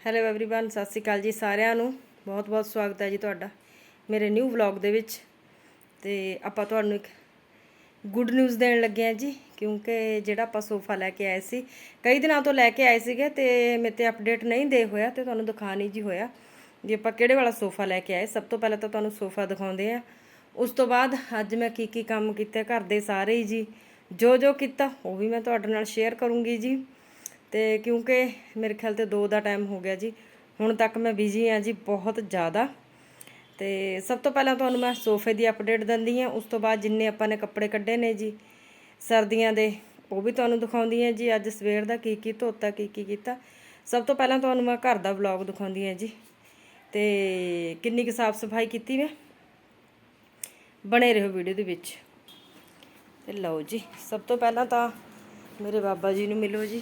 Hello everyone ਸਤਿ ਸ਼੍ਰੀ ਅਕਾਲ ਜੀ ਸਾਰਿਆਂ ਨੂੰ ਬਹੁਤ-ਬਹੁਤ ਸਵਾਗਤ ਹੈ ਜੀ ਤੁਹਾਡਾ ਮੇਰੇ ਨਿਊ ਵਲੌਗ ਦੇ ਵਿੱਚ ਤੇ ਆਪਾਂ ਤੁਹਾਨੂੰ ਇੱਕ ਗੁੱਡ ਨਿਊਜ਼ ਦੇਣ ਲੱਗੇ ਆ ਜੀ ਕਿਉਂਕਿ ਜਿਹੜਾ ਆਪਾਂ ਸੋਫਾ ਲੈ ਕੇ ਆਏ ਸੀ ਕਈ ਦਿਨਾਂ ਤੋਂ ਲੈ ਕੇ ਆਏ ਸੀਗੇ ਤੇ ਮੇਰੇ ਤੇ ਅਪਡੇਟ ਨਹੀਂ ਦੇ ਹੋਇਆ ਤੇ ਤੁਹਾਨੂੰ ਦਿਖਾ ਨਹੀਂ ਜੀ ਹੋਇਆ ਵੀ ਆਪਾਂ ਕਿਹੜੇ ਵਾਲਾ ਸੋਫਾ ਲੈ ਕੇ ਆਏ ਸਭ ਤੋਂ ਪਹਿਲਾਂ ਤਾਂ ਤੁਹਾਨੂੰ ਸੋਫਾ ਦਿਖਾਉਂਦੇ ਆ ਉਸ ਤੋਂ ਬਾਅਦ ਅੱਜ ਮੈਂ ਕੀ ਕੀ ਕੰਮ ਕੀਤੇ ਘਰ ਦੇ ਸਾਰੇ ਹੀ ਜੀ ਜੋ ਜੋ ਕੀਤਾ ਉਹ ਵੀ ਮੈਂ ਤੁਹਾਡੇ ਨਾਲ ਸ਼ੇਅਰ ਕਰੂੰਗੀ ਜੀ ਤੇ ਕਿਉਂਕਿ ਮੇਰੇ ਖਿਆਲ ਤੇ 2 ਦਾ ਟਾਈਮ ਹੋ ਗਿਆ ਜੀ। ਹੁਣ ਤੱਕ ਮੈਂ ਬਿਜ਼ੀ ਆ ਜੀ ਬਹੁਤ ਜ਼ਿਆਦਾ। ਤੇ ਸਭ ਤੋਂ ਪਹਿਲਾਂ ਤੁਹਾਨੂੰ ਮੈਂ ਸੋਫੇ ਦੀ ਅਪਡੇਟ ਦਿੰਦੀ ਆ ਉਸ ਤੋਂ ਬਾਅਦ ਜਿੰਨੇ ਆਪਾਂ ਨੇ ਕੱਪੜੇ ਕੱਢੇ ਨੇ ਜੀ, ਸਰਦੀਆਂ ਦੇ, ਉਹ ਵੀ ਤੁਹਾਨੂੰ ਦਿਖਾਉਂਦੀ ਆ ਜੀ। ਅੱਜ ਸਵੇਰ ਦਾ ਕੀ ਕੀ ਧੋਤਾ, ਕੀ ਕੀ ਕੀਤਾ। ਸਭ ਤੋਂ ਪਹਿਲਾਂ ਤੁਹਾਨੂੰ ਮੈਂ ਘਰ ਦਾ ਵਲੌਗ ਦਿਖਾਉਂਦੀ ਆ ਜੀ। ਤੇ ਕਿੰਨੀ ਕੁ ਸਾਫ਼ ਸਫ਼ਾਈ ਕੀਤੀ ਮੈਂ। ਬਣੇ ਰਹੋ ਵੀਡੀਓ ਦੇ ਵਿੱਚ। ਤੇ ਲਓ ਜੀ, ਸਭ ਤੋਂ ਪਹਿਲਾਂ ਤਾਂ ਮੇਰੇ ਬਾਬਾ ਜੀ ਨੂੰ ਮਿਲੋ ਜੀ।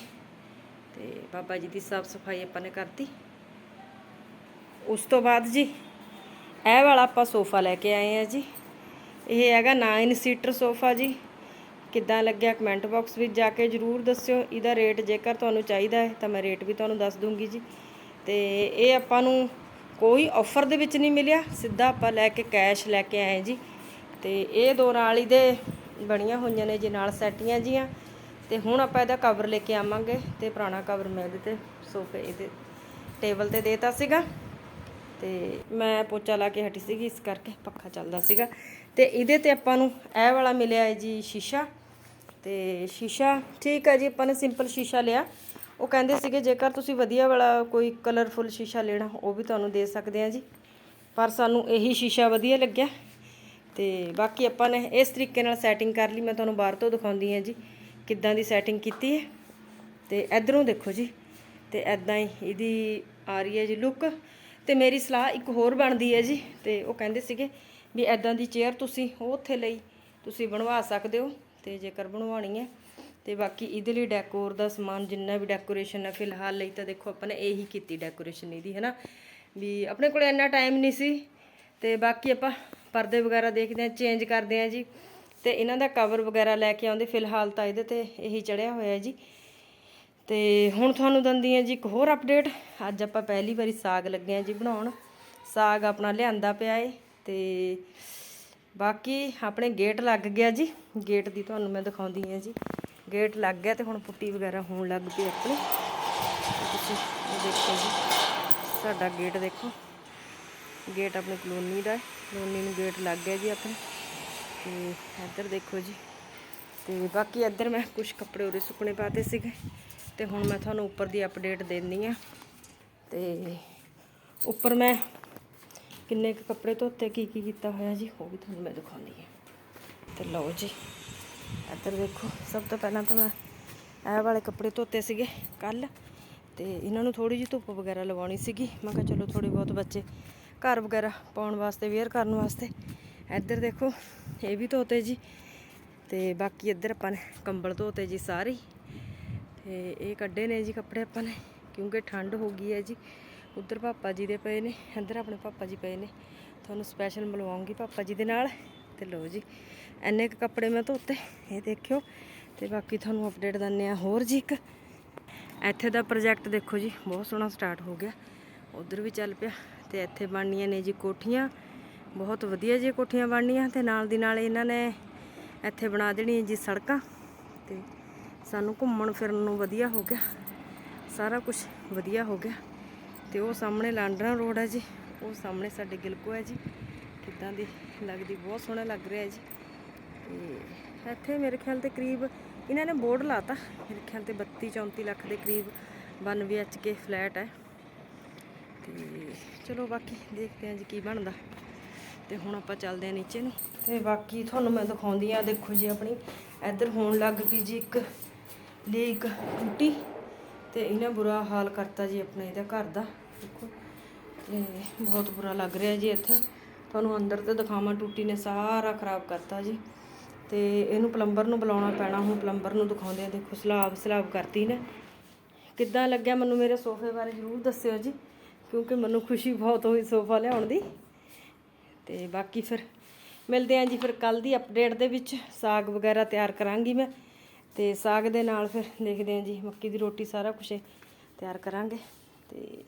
ਤੇ ਬਾਬਾ ਜੀ ਦੀ ਸਾਫ਼ ਸਫ਼ਾਈ ਆਪਾਂ ਨੇ ਕਰਤੀ। ਉਸ ਤੋਂ ਬਾਅਦ ਜੀ, ਇਹ ਵਾਲਾ ਆਪਾਂ ਸੋਫਾ ਲੈ ਕੇ ਆਏ ਆ ਜੀ। ਇਹ ਹੈਗਾ 9 ਸੀਟਰ ਸੋਫਾ ਜੀ। ਕਿੱਦਾਂ ਲੱਗਿਆ ਕਮੈਂਟ ਬਾਕਸ ਵਿੱਚ ਜਾ ਕੇ ਜਰੂਰ ਦੱਸਿਓ। ਇਹਦਾ ਰੇਟ ਜੇਕਰ ਤੁਹਾਨੂੰ ਚਾਹੀਦਾ ਹੈ, ਤਾਂ ਮੈਂ ਰੇਟ ਵੀ ਤੁਹਾਨੂੰ ਦੱਸ ਦੂੰਗੀ ਜੀ। ਤੇ ਇਹ ਆਪਾਂ ਨੂੰ ਕੋਈ ਆਫਰ ਦੇ ਵਿੱਚ ਨਹੀਂ ਮਿਲਿਆ। ਸਿੱਧਾ ਆਪਾਂ ਲੈ ਕੇ ਕੈਸ਼ ਲੈ ਕੇ ਆਏ ਜੀ। ਤੇ ਇਹ ਦੋ ਨਾਲ ਹੀ ਦੇ ਬਣੀਆਂ ਹੋਈਆਂ ਨੇ ਜੀ, ਨਾਲ ਸੈਟੀਆਂ ਜੀਆਂ। ਤੇ ਹੁਣ ਆਪਾਂ ਇਹਦਾ ਕਵਰ ਲੈ ਕੇ ਆਵਾਂਗੇ ਤੇ ਪੁਰਾਣਾ ਕਵਰ ਮੈਂ ਇਹਦੇ ਤੇ ਸੋਫੇ ਇਹਦੇ ਟੇਬਲ ਤੇ ਦੇਤਾ ਸੀਗਾ। ਤੇ ਮੈਂ ਪੋਚਾ ਲਾ ਕੇ ਹਟੀ ਸੀਗੀ, ਇਸ ਕਰਕੇ ਪੱਖਾ ਚੱਲਦਾ ਸੀਗਾ। ਤੇ ਇਹਦੇ ਤੇ ਆਪਾਂ ਨੂੰ ਇਹ ਵਾਲਾ ਮਿਲਿਆ ਹੈ ਜੀ ਸ਼ੀਸ਼ਾ। ਤੇ ਸ਼ੀਸ਼ਾ ਠੀਕ ਹੈ ਜੀ, ਆਪਾਂ ਨੇ ਸਿੰਪਲ ਸ਼ੀਸ਼ਾ ਲਿਆ। ਉਹ ਕਹਿੰਦੇ ਸੀਗੇ, ਜੇਕਰ ਤੁਸੀਂ ਵਧੀਆ ਵਾਲਾ ਕੋਈ ਕਲਰਫੁਲ ਸ਼ੀਸ਼ਾ ਲੈਣਾ, ਉਹ ਵੀ ਤੁਹਾਨੂੰ ਦੇ ਸਕਦੇ ਆ ਜੀ। ਪਰ ਸਾਨੂੰ ਇਹੀ ਸ਼ੀਸ਼ਾ ਵਧੀਆ ਲੱਗਿਆ। ਤੇ ਬਾਕੀ ਆਪਾਂ ਨੇ ਇਸ ਤਰੀਕੇ ਨਾਲ ਸੈਟਿੰਗ ਕਰ ਲਈ, ਮੈਂ ਤੁਹਾਨੂੰ ਬਾਹਰ ਤੋਂ ਦਿਖਾਉਂਦੀ ਹਾਂ ਜੀ। ਕਿੱਦਾਂ ਦੀ ਸੈਟਿੰਗ ਕੀਤੀ ਹੈ? ਤੇ ਇਧਰੋਂ ਦੇਖੋ ਜੀ, ਤੇ ਐਦਾਂ ਹੀ ਇਹਦੀ ਆ ਰਹੀ ਹੈ ਜੀ ਲੁੱਕ ਤੇ ਮੇਰੀ ਸਲਾਹ ਇੱਕ ਹੋਰ ਬਣਦੀ ਹੈ ਜੀ, ਤੇ ਉਹ ਕਹਿੰਦੇ ਸੀਗੇ ਵੀ ਐਦਾਂ ਦੀ ਚੇਅਰ ਤੁਸੀਂ ਉਹ ਉੱਥੇ ਲਈ, ਤੁਸੀਂ ਬਣਵਾ ਸਕਦੇ ਹੋ, ਤੇ ਜੇਕਰ ਬਣਵਾਉਣੀ ਹੈ, ਤੇ ਬਾਕੀ ਇਹਦੇ ਲਈ ਡੈਕੋਰ ਦਾ ਸਮਾਨ ਜਿੰਨਾ ਵੀ ਡੈਕੋਰੇਸ਼ਨ ਹੈ, ਫਿਲਹਾਲ ਲਈ ਤਾਂ ਦੇਖੋ ਆਪਾਂ ਨੇ ਇਹੀ ਕੀਤੀ ਡੈਕੋਰੇਸ਼ਨ ਇਹਦੀ ਹੈ ਨਾ ਵੀ ਆਪਣੇ ਕੋਲ ਇੰਨਾ ਟਾਈਮ ਨਹੀਂ ਸੀ, ਤੇ ਬਾਕੀ ਆਪਾਂ ਪਰਦੇ ਵਗੈਰਾ ਦੇਖਦੇ ਆ ਚੇਂਜ ਕਰਦੇ ਆ ਜੀ। ਤੇ ਇਹਨਾਂ ਦਾ ਕਵਰ ਵਗੈਰਾ ਲੈ ਕੇ ਆਉਂਦੇ, ਫਿਲਹਾਲ ਤਾਂ ਇਹਦੇ ਤੇ ਇਹੀ ਚੜਿਆ ਹੋਇਆ ਜੀ। ਤੇ ਹੁਣ ਤੁਹਾਨੂੰ ਦਿੰਦੀ ਹਾਂ ਜੀ ਇੱਕ ਹੋਰ ਅਪਡੇਟ ਅੱਜ ਆਪਾਂ ਪਹਿਲੀ ਵਾਰੀ ਸਾਗ ਲੱਗੇ ਆ ਜੀ ਬਣਾਉਣ। ਸਾਗ ਆਪਣਾ ਲਿਆਂਦਾ ਪਿਆ ਏ ਤੇ ਬਾਕੀ ਆਪਣੇ ਗੇਟ ਲੱਗ ਗਿਆ ਜੀ। ਗੇਟ ਦੀ ਤੁਹਾਨੂੰ ਮੈਂ ਦਿਖਾਉਂਦੀ ਹਾਂ ਜੀ। ਗੇਟ ਲੱਗ ਗਿਆ ਤੇ ਹੁਣ ਪੁੱਟੀ ਵਗੈਰਾ ਹੋਣ ਲੱਗ ਪਈ ਆਪਣੀ। ਤੁਸੀਂ ਦੇਖੋ ਜੀ। ਸਾਡਾ ਗੇਟ ਦੇਖੋ। ਗੇਟ ਆਪਣੀ ਕਲੋਨੀ ਦਾ ਕਲੋਨੀ ਨੂੰ ਗੇਟ ਲੱਗ ਗਿਆ ਜੀ ਆਪਣੇ। ਤੇ ਇੱਧਰ ਦੇਖੋ ਜੀ। ਤੇ ਬਾਕੀ ਇੱਧਰ ਮੈਂ ਕੁਝ ਕੱਪੜੇ ਉਰੇ ਸੁੱਕਣੇ ਪਾਤੇ ਸੀਗੇ। ਤੇ ਹੁਣ ਮੈਂ ਤੁਹਾਨੂੰ ਉੱਪਰ ਦੀ ਅਪਡੇਟ ਦਿੰਦੀ ਆ ਤੇ ਉੱਪਰ ਮੈਂ ਕਿੰਨੇ ਕੁ ਕੱਪੜੇ ਧੋਤੇ, ਕੀ ਕੀ ਕੀਤਾ ਹੋਇਆ ਜੀ, ਉਹ ਵੀ ਤੁਹਾਨੂੰ ਮੈਂ ਦਿਖਾਉਂਦੀ ਆ ਤੇ ਲਓ ਜੀ, ਇੱਧਰ ਦੇਖੋ, ਸਭ ਤੋਂ ਪਹਿਲਾਂ ਤਾਂ ਮੈਂ ਇਹ ਵਾਲੇ ਕੱਪੜੇ ਧੋਤੇ ਸੀਗੇ ਕੱਲ ਤੇ ਇਹਨਾਂ ਨੂੰ ਥੋੜੀ ਜਿਹੀ ਧੁੱਪ ਵਗੈਰਾ ਲਵਾਉਣੀ ਸੀਗੀ। ਮੈਂ ਕਿਹਾ ਚਲੋ ਥੋੜੇ ਬਹੁਤ ਬੱਚੇ ਘਰ ਵਗੈਰਾ ਪਾਉਣ ਵਾਸਤੇ ਵੇਅਰ ਕਰਨ ਵਾਸਤੇ। ਇੱਧਰ ਦੇਖੋ ਇਹ ਵੀ ਧੋਤੇ ਜੀ। ਤੇ ਬਾਕੀ ਇੱਧਰ ਆਪਾਂ ਨੇ ਕੰਬਲ ਧੋਤੇ ਜੀ ਸਾਰੇ ਹੀ। ਤੇ ਇਹ ਕੱਢੇ ਨੇ ਜੀ ਕੱਪੜੇ ਆਪਾਂ ਨੇ, ਕਿਉਂਕਿ ਠੰਡ ਹੋ ਗਈ ਹੈ ਜੀ। ਉੱਧਰ ਪਾਪਾ ਜੀ ਦੇ ਪਏ ਨੇ, ਇੱਧਰ ਆਪਣੇ ਪਾਪਾ ਜੀ ਪਏ ਨੇ। ਤੁਹਾਨੂੰ ਸਪੈਸ਼ਲ ਮਿਲਵਾਉਂਗੀ ਪਾਪਾ ਜੀ ਦੇ ਨਾਲ। ਤੇ ਲਓ ਜੀ ਐਨੇ ਕੁ ਕੱਪੜੇ ਮੈਂ ਧੋਤੇ, ਇਹ ਦੇਖਿਓ। ਤੇ ਬਾਕੀ ਤੁਹਾਨੂੰ ਅਪਡੇਟ ਦਿੰਨੇ ਆ ਹੋਰ ਜੀ ਇੱਕ। ਇੱਥੇ ਦਾ ਪ੍ਰੋਜੈਕਟ ਦੇਖੋ ਜੀ, ਬਹੁਤ ਸੋਹਣਾ ਸਟਾਰਟ ਹੋ ਗਿਆ। ਉਧਰ ਵੀ ਚੱਲ ਪਿਆ। ਤੇ ਇੱਥੇ ਬਣਨੀਆਂ ਨੇ ਜੀ ਕੋਠੀਆਂ। ਬਹੁਤ ਵਧੀਆ ਜੀ ਕੋਠੀਆਂ ਬਣਨੀਆਂ ਤੇ ਨਾਲ ਦੀ ਨਾਲ ਇਹਨਾਂ ਨੇ ਇੱਥੇ ਬਣਾ ਦੇਣੀ ਜੀ ਸੜਕਾਂ ਤੇ ਸਾਨੂੰ ਘੁੰਮਣ ਫਿਰਨ ਨੂੰ ਵਧੀਆ ਹੋ ਗਿਆ। ਸਾਰਾ ਕੁਝ ਵਧੀਆ ਹੋ ਗਿਆ ਤੇ ਉਹ ਸਾਹਮਣੇ ਲਾਂਡਰਾ ਰੋਡ ਹੈ ਜੀ, ਉਹ ਸਾਹਮਣੇ ਸਾਡੇ ਗਿਲਕੋ ਹੈ ਜੀ। ਕਿੱਦਾਂ ਦੀ ਲੱਗਦੀ, ਬਹੁਤ ਸੋਹਣਾ ਲੱਗ ਰਿਹਾ ਜੀ। ਤੇ ਇੱਥੇ ਮੇਰੇ ਖਿਆਲ ਤੇ ਕਰੀਬ ਇਹਨਾਂ ਨੇ ਬੋਰਡ ਲਾਤਾ, ਮੇਰੇ ਖਿਆਲ ਤੇ 32 34 ਲੱਖ ਦੇ ਕਰੀਬ 92 ਕੇ ਫਲੈਟ ਹੈ। ਤੇ ਚਲੋ ਬਾਕੀ ਦੇਖਦੇ ਹਾਂ ਜੀ ਕੀ ਬਣਦਾ। ਤੇ ਹੁਣ ਆਪਾਂ ਚੱਲਦੇ ਹਾਂ ਨੀਚੇ ਨੂੰ। ਤੇ ਬਾਕੀ ਤੁਹਾਨੂੰ ਮੈਂ ਦਿਖਾਉਂਦੀ ਆ ਦੇਖੋ ਜੀ ਆਪਣੀ। ਇੱਧਰ ਹੋਣ ਲੱਗ ਪਈ ਜੀ ਇੱਕ ਲੀਕ ਟੁੱਟੀ ਤੇ ਇਹਨੇ ਬੁਰਾ ਹਾਲ ਕਰਤਾ ਜੀ ਆਪਣੇ ਇਹਦਾ ਘਰ ਦਾ, ਦੇਖੋ। ਤੇ ਬਹੁਤ ਬੁਰਾ ਲੱਗ ਰਿਹਾ ਜੀ ਇੱਥੇ। ਤੁਹਾਨੂੰ ਅੰਦਰ ਤੇ ਦਿਖਾਵਾਂ, ਟੁੱਟੀ ਨੇ ਸਾਰਾ ਖਰਾਬ ਕਰਤਾ ਜੀ। ਤੇ ਇਹਨੂੰ ਪਲੰਬਰ ਨੂੰ ਬੁਲਾਉਣਾ ਪੈਣਾ, ਹੁਣ ਪਲੰਬਰ ਨੂੰ ਦਿਖਾਉਂਦੇ ਆ ਦੇਖੋ ਸਲਾਬ ਸਲਾਬ ਕਰਤੀ ਨੇ ਕਿੱਦਾਂ ਲੱਗਿਆ ਮੈਨੂੰ ਮੇਰੇ ਸੋਫੇ ਬਾਰੇ ਜ਼ਰੂਰ ਦੱਸਿਓ ਜੀ, ਕਿਉਂਕਿ ਮੈਨੂੰ ਖੁਸ਼ੀ ਬਹੁਤ ਹੋਈ ਸੋਫਾ ਲਿਆਉਣ ਦੀ। ਤੇ ਬਾਕੀ ਫਿਰ ਮਿਲਦੇ ਆਂ ਜੀ ਫਿਰ ਕੱਲ ਦੀ ਅਪਡੇਟ ਦੇ ਵਿੱਚ। ਸਾਗ ਵਗੈਰਾ ਤਿਆਰ ਕਰਾਂਗੀ ਮੈਂ ਤੇ ਸਾਗ ਦੇ ਨਾਲ ਫਿਰ ਦੇਖਦੇ ਆਂ ਜੀ ਮੱਕੀ ਦੀ ਰੋਟੀ ਸਾਰਾ ਕੁਝ ਤਿਆਰ ਕਰਾਂਗੇ ਤੇ